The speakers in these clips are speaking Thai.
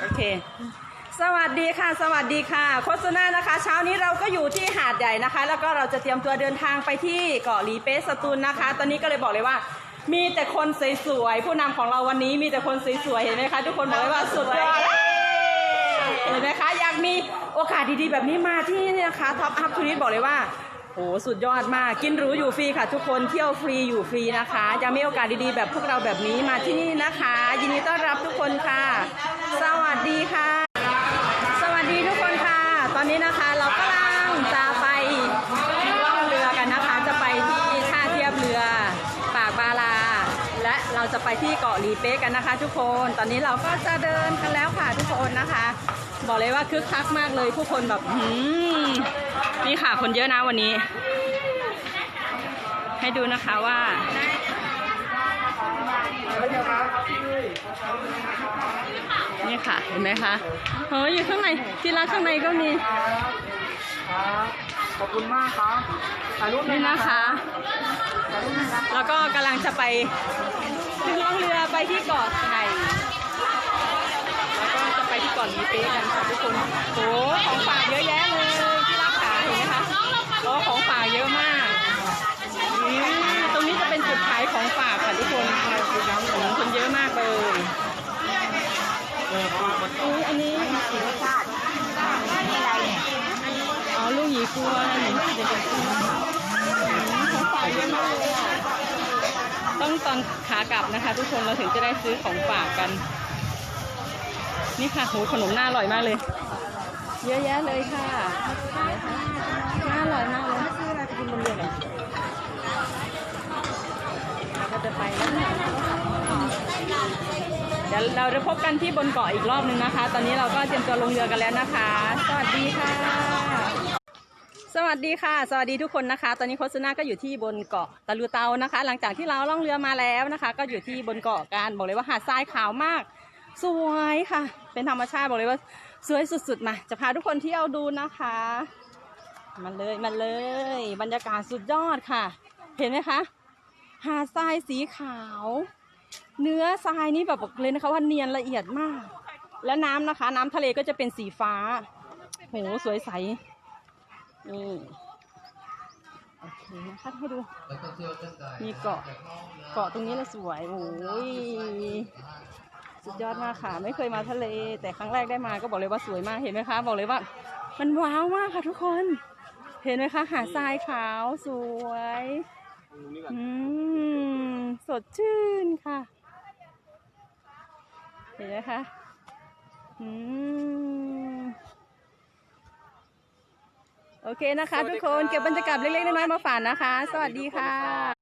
โอเค สวัสดีค่ะ สวัสดีค่ะโคชนานะคะ เช้านี้เราก็อยู่ที่หาดใหญ่นะคะ แล้วก็เราจะเตรียมตัวเดินทางไปที่เกาะหลีเป๊ะสตูลนะคะ ตอนนี้ก็เลยบอกเลยว่า มีแต่คนสวยๆผู้นำของเราวันนี้มีแต่คนสวยๆเห็นไหมคะทุกคนบอกเลยว่าสุดยอดเห็นไหมคะอยากมีโอกาสดีๆแบบนี้มาที่นี่นะคะท็อปอัพทูริสบอกเลยว่า โอ้สุดยอดมาก กินหรูอยู่ฟรีค่ะ ทุกคนเที่ยวฟรีอยู่ฟรีนะคะอยากมีโอกาสดีๆ แบบพวกเราแบบนี้มาที่นี่นะคะ ยินดีต้อนรับทุกคนค่ะ สวัสดีค่ะ สวัสดีทุกคนค่ะ ตอนนี้นะคะเรากำลังจะไปล่องเรือกันนะคะ จะไปที่ท่าเทียบเรือ ปากบาลา และเราจะไปที่เกาะลีเป๊ะกันนะคะ ทุกคน ตอนนี้เราก็จะเดินกันแล้วค่ะทุกคนนะคะ บอกเลยว่าคึกคักมากเลยผู้คนแบบหืมนี่ค่ะคนเยอะนะวันนี้ ให้ดูนะคะว่านี่ค่ะเห็นไหมคะเฮ้ยอยู่ข้างในที่รักข้างในก็มีครับขอบคุณมากครับถ่ายรูปเลยนี่นะนะครัคะบถ่ายรูปเลยนะแล้วก็กำลังจะไปขึ้นล่องเรือไปที่เกาะไข่แล้วก็จะไป ที่เกาะลีเป๊กันค่ะทุกคนโอ้ของฝากเยอะแยะเลยที่รักขาเห็นไหมคะโอ้ของฝากเยอะมากตรงนี้จะเป็นจุดขายของฝากค่ะทุกคนของคนเยอะมากเลยออเพราะว่ามันอุ้ยอันนี้อ๋อลูกหยีกลัวนะหนูเด็กๆของฝากเยอะมากเลยต้องตอนขากลับนะคะ ทุกคนเราถึงจะได้ซื้อของฝากกัน นี่ค่ะโหขนมน่าอร่อยมากเลย เยอะแยะเลยค่ะ น่าอร่อยมากเลยซื้ออะไรไปกินบนเรือกันเราก็จะไปแล้วค่ะเดี๋ยวเราจะพบกันที่บนเกาะอีกรอบนึงนะคะ ตอนนี้เราก็เตรียมตัวลงเรือกันแล้วนะคะ สวัสดีค่ะ สวัสดีค่ะ สวัสดีทุกคนนะคะ ตอนนี้โคชนาก็อยู่ที่บนเกาะตะลูเตานะคะ หลังจากที่เราล่องเรือมาแล้วนะคะ ก็อยู่ที่บนเกาะกันบอกเลยว่าหาดทรายขาวมาก สวยค่ะ เป็นธรรมชาติบอกเลยว่าสวยสุดๆมาจะพาทุกคนเที่ยวดูนะคะ มาเลยมาเลย บรรยากาศสุดยอดค่ะ เห็นไหมคะ หาดทรายสีขาว เนื้อทรายนี่แบบบอกเลยนะคะว่าเนียนละเอียดมาก และน้ำนะคะ น้ำทะเลก็จะเป็นสีฟ้าโหสวยใสนี่โอเคนะคะให้ดูมีเกาะเกาะตรงนี้ละสวยโอ้ย สุดยอดมากค่ะ ไม่เคยมาทะเล แต่ครั้งแรกได้มาก็บอกเลยว่าสวยมากเห็นไหมคะ บอกเลยว่า มันว้าวมากค่ะทุกคน เห็นไหมคะ หาดทรายขาวสวยอืมสดชื่นค่ะ เห็นไหมคะอืมโอเคนะคะ ทุกคนเก็บบรรยากาศเล็กๆน้อยๆมาฝากนะคะ สวัสดีค่ะ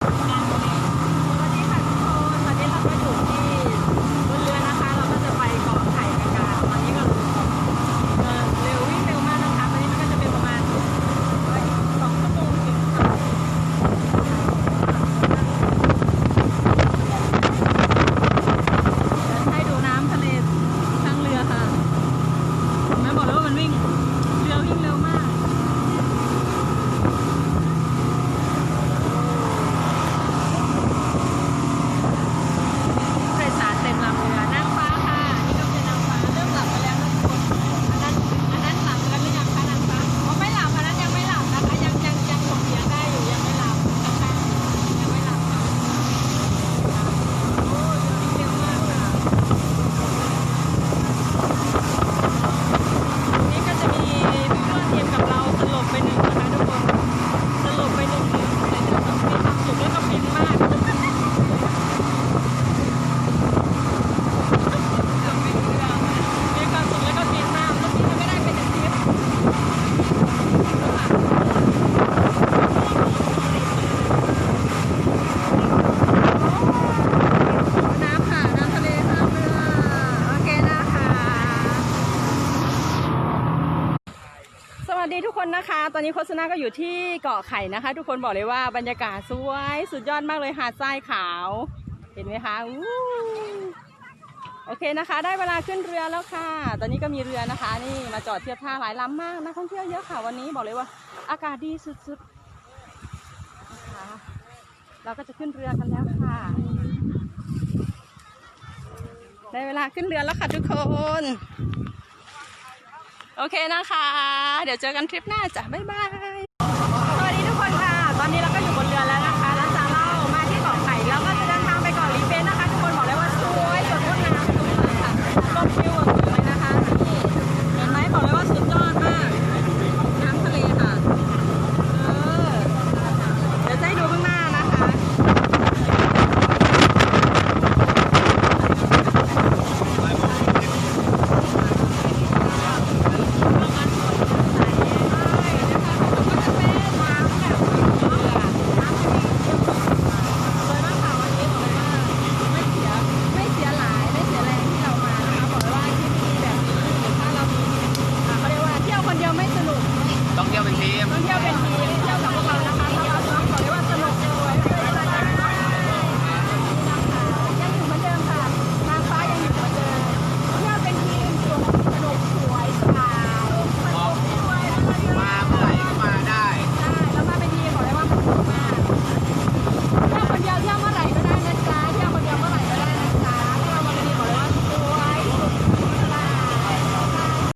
วัสดีทุกคนนะคะ ตอนนี้โคชนาก็อยู่ที่เกาะไข่นะคะ ทุกคนบอกเลยว่าบรรยากาศสวยสุดยอดมากเลยหาดทรายขาว เห็นไหมคะโอเคนะคะ ได้เวลาขึ้นเรือแล้วค่ะ ตอนนี้ก็มีเรือนะคะ นี่มาจอดเทียบท่าหลายลำมากนะักท่องเที่ยวเยอะค่ะวันนี้บอกเลยว่า อากาศดีสุดๆนะคะเราก็จะขึ้นเรือกันแล้วค่ะได้เวลาขึ้นเรือแล้วค่ะทุกคน โอเคนะคะ เดี๋ยวเจอกันทริปหน้าจ้ะบ๊ายบาย